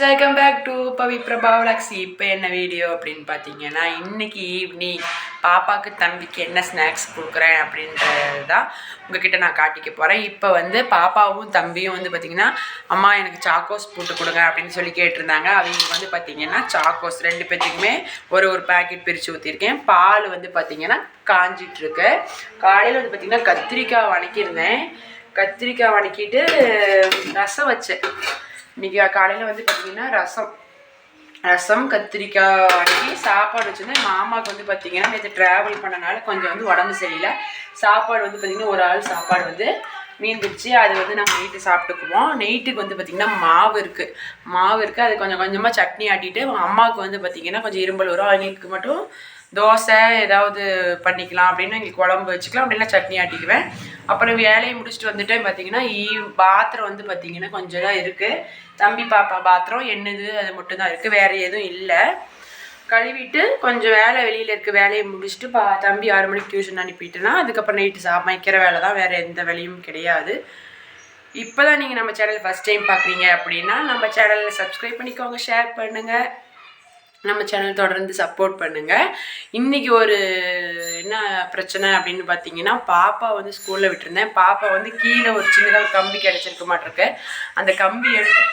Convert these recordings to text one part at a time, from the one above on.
Friends welcome back to Pavi Prabha vlogs இப்போ என்ன video அப்படின்னு பார்த்தீங்கன்னா இன்னைக்கு ஈவினிங் பாப்பாவுக்கு தம்பிக்கு என்ன ஸ்நாக்ஸ் கொடுக்குறேன் அப்படின்றது தான் உங்ககிட்ட நான் காட்டிக்க போகிறேன் இப்போ வந்து பாப்பாவும் தம்பியும் வந்து பார்த்திங்கன்னா அம்மா எனக்கு சாக்கோஸ் போட்டு கொடுங்க அப்படின்னு சொல்லி கேட்டிருந்தாங்க. அவங்க வந்து பார்த்திங்கன்னா சாக்கோஸ் ரெண்டு பேர்த்துக்குமே ஒரு ஒரு பேக்கெட் பிரித்து ஊற்றிருக்கேன் பால் வந்து பார்த்திங்கன்னா காஞ்சிட்ருக்கு. காலையில் வந்து பார்த்திங்கன்னா கத்திரிக்காய் வணக்கியிருந்தேன். கத்திரிக்காய் வணக்கிட்டு ரசம் வச்சேன். இன்றைக்கி காலையில் வந்து பார்த்திங்கன்னா ரசம். ரசம் கத்திரிக்காய் அடிக்கி சாப்பாடு வச்சுருந்தேன். மாமாவுக்கு வந்து பார்த்திங்கன்னா நேற்று ட்ராவல் பண்ணனால கொஞ்சம் வந்து உடம்பு சரியில்லை. சாப்பாடு வந்து பார்த்திங்கன்னா ஒரு ஆள் சாப்பாடு வந்து மீந்துருச்சு அது வந்து நாங்கள் நைட்டு சாப்பிட்டுக்குவோம். நைட்டுக்கு வந்து பார்த்திங்கன்னா மாவு இருக்குது மாவு இருக்குது அது கொஞ்சம் கொஞ்சமாக சட்னி ஆட்டிட்டு அம்மாவுக்கு வந்து பார்த்திங்கன்னா கொஞ்சம் இரும்பல் வரும். அவங்களுக்கு மட்டும் தோசை ஏதாவது பண்ணிக்கலாம் அப்படின்னு எங்களுக்கு குழம்பு வச்சுக்கலாம் அப்படின்னா சட்னி ஆட்டிக்குவேன். அப்புறம் வேலையை முடிச்சுட்டு வந்துட்டு பார்த்தீங்கன்னா ஈ பாத்திரம் வந்து பார்த்தீங்கன்னா கொஞ்சம் தான் இருக்குது தம்பி பாப்பா பாத்திரம் என்னது அது மட்டும் தான் இருக்குது வேறு எதுவும் இல்லை. கழுவிட்டு கொஞ்சம் வேலை வெளியில் இருக்க வேலையை முடிச்சுட்டு பா தம்பி ஆறு மணிக்கு டியூஷன் அனுப்பிட்டேன்னா அதுக்கப்புறம் நைட்டு சமைக்கிற வேலை தான் வேறு எந்த வேலையும் கிடையாது. இப்போ தான் நீங்கள் நம்ம சேனல் ஃபஸ்ட் டைம் பார்க்குறீங்க அப்படின்னா நம்ம சேனலில் சப்ஸ்கிரைப் பண்ணிக்கோங்க ஷேர் பண்ணுங்கள் நம்ம சேனல் தொடர்ந்து சப்போர்ட் பண்ணுங்கள் இன்றைக்கி ஒரு என்ன பிரச்சனை அப்படின்னு பார்த்தீங்கன்னா பாப்பா வந்து ஸ்கூலில் விட்டுருந்தேன். பாப்பா வந்து கீழே ஒரு சின்னதாக ஒரு கம்பி கிடச்சிருக்க மாட்டிருக்கு. அந்த கம்பி எடுத்து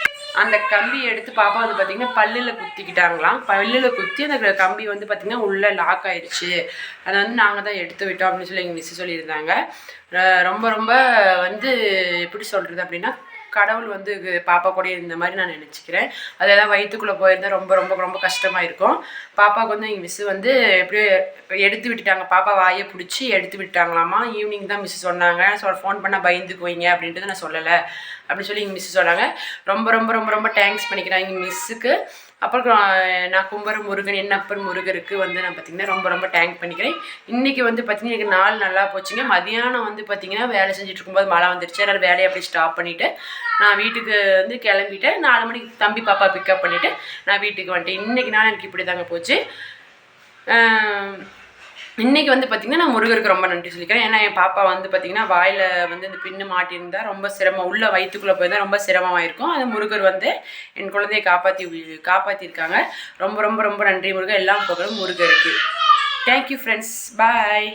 அந்த கம்பி எடுத்து பாப்பா வந்து பார்த்திங்கன்னா பல்லில் குத்திக்கிட்டாங்களாம். பல்லில் குத்தி அந்த கம்பி வந்து பார்த்திங்கன்னா உள்ளே லாக் ஆயிடுச்சு அதை வந்து நாங்கள் தான் எடுத்து விட்டோம் அப்படின்னு சொல்லி எங்கள் மிஸ் சொல்லியிருந்தாங்க. ரொம்ப ரொம்ப வந்து எப்படி சொல்கிறது அப்படின்னா கடவுள் வந்து பாப்பா கூட இருந்த மாதிரி நான் நினச்சிக்கிறேன். அதெல்லாம் வயிற்றுக்குள்ளே போயிருந்தால் ரொம்ப ரொம்ப ரொம்ப கஷ்டமாக இருக்கும். பாப்பாவுக்கு வந்து எங்கள் மிஸ்ஸு வந்து எப்படியோ எடுத்து விட்டுட்டாங்க. பாப்பா வாயை பிடிச்சி எடுத்து விட்டாங்களாமா? ஈவினிங் தான் மிஸ் சொன்னாங்க. ஸோ ஃபோன் பண்ணால் பயந்துக்குவீங்க அப்படின்ட்டு நான் சொல்லலை. அப்படின்னு சொல்லி எங்கள் மிஸ் சொன்னாங்க. ரொம்ப ரொம்ப ரொம்ப ரொம்ப தேங்க்ஸ் பண்ணிக்கிறேன் எங்கள் மிஸ்ஸுக்கு அப்புறம் நான் கும்பரம் முருகன் என்னப்பன் முருகருக்கு வந்து நான் பார்த்திங்கன்னா ரொம்ப ரொம்ப டேங்க் பண்ணிக்கிறேன். இன்றைக்கி வந்து பார்த்திங்கன்னா எனக்கு நாள் நல்லா போச்சுங்க. மதியானம் வந்து பார்த்திங்கன்னா வேலை செஞ்சுட்டு இருக்கும்போது மழை வந்துருச்சு. அதனால் வேலையை அப்படி ஸ்டாப் பண்ணிவிட்டு நான் வீட்டுக்கு வந்து கிளம்பிட்டேன். நாலு மணிக்கு தம்பி பாப்பா பிக்கப் பண்ணிவிட்டு நான் வீட்டுக்கு வந்துட்டேன். இன்றைக்கி நாள் எனக்கு இப்படி தாங்க போச்சு இன்றைக்கி வந்து பார்த்திங்கன்னா நான் முருகருக்கு ரொம்ப நன்றி சொல்லிக்கிறேன். ஏன்னா என் பாப்பா வந்து பார்த்திங்கன்னா வாயில் வந்து இந்த பின்னு மாட்டியிருந்தா ரொம்ப சிரமம். உள்ள வயிற்றுக்குள்ளே போயிருந்தால் ரொம்ப சிரமமாக இருக்கும் அது முருகர் வந்து என் குழந்தையை காப்பாற்றி காப்பாற்றிருக்காங்க ரொம்ப ரொம்ப ரொம்ப நன்றி முருகர் எல்லாம் புகழும் முருகருக்கு. Thank you friends bye